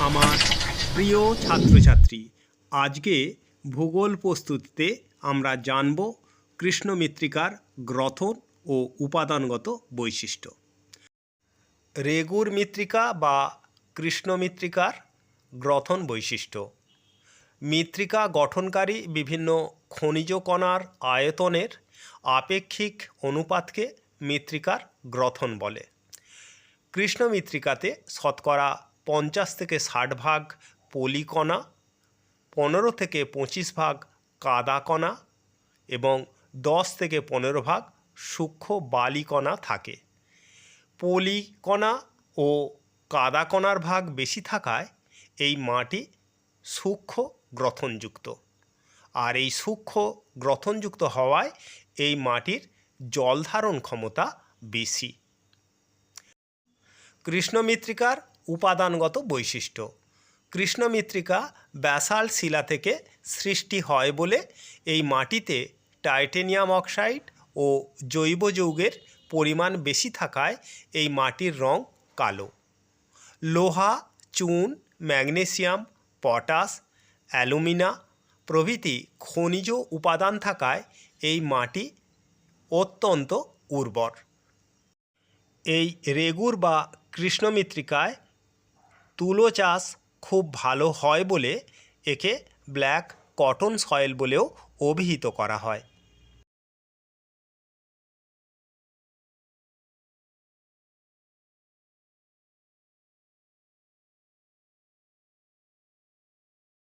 আমার প্রিয় ছাত্রছাত্রী, আজকে ভূগোল প্রস্তুতিতে আমরা জানব কৃষ্ণমৃত্তিকার গ্রথন ও উপাদানগত বৈশিষ্ট্য। রেগুর মৃত্তিকা বা কৃষ্ণ মৃত্তিকার গ্রথন বৈশিষ্ট্য। মৃত্তিকা গঠনকারী বিভিন্ন খনিজ কণার আয়তনের আপেক্ষিক অনুপাতকে মৃত্তিকার গ্রথন বলে। কৃষ্ণ মৃত্তিকাতে শতকরা পঞ্চাশ থেকে ষাট ভাগ পলিকণা, পনেরো থেকে পঁচিশ ভাগ কাদা কণা এবং দশ থেকে পনেরো ভাগ সূক্ষ্ম বালিকণা থাকে। পলিকণা ও কাদা কণার ভাগ বেশি থাকায় এই মাটি সূক্ষ্ম গ্রথনযুক্ত। আর এই সূক্ষ্ম গ্রথনযুক্ত হওয়ায় এই মাটির জলধারণ ক্ষমতা বেশি। কৃষ্ণমৃত্তিকার উপাদানগত বৈশিষ্ট্য। কৃষ্ণমৃত্তিকা ব্যাসাল শিলা থেকে সৃষ্টি হয় বলে এই মাটিতে টাইটেনিয়াম অক্সাইড ও জৈব যৌগের পরিমাণ বেশি থাকায় এই মাটির রং কালো। লোহা, চুন, ম্যাগনেসিয়াম, পটাশ, অ্যালুমিনা প্রভৃতি খনিজ উপাদান থাকায় এই মাটি অত্যন্ত উর্বর। এই রেগুর বা কৃষ্ণমৃত্তিকায় তুলো চাষ খুব ভালো হয় বলে একে ব্ল্যাক কটন সয়েল বলেও অভিহিত করা হয়।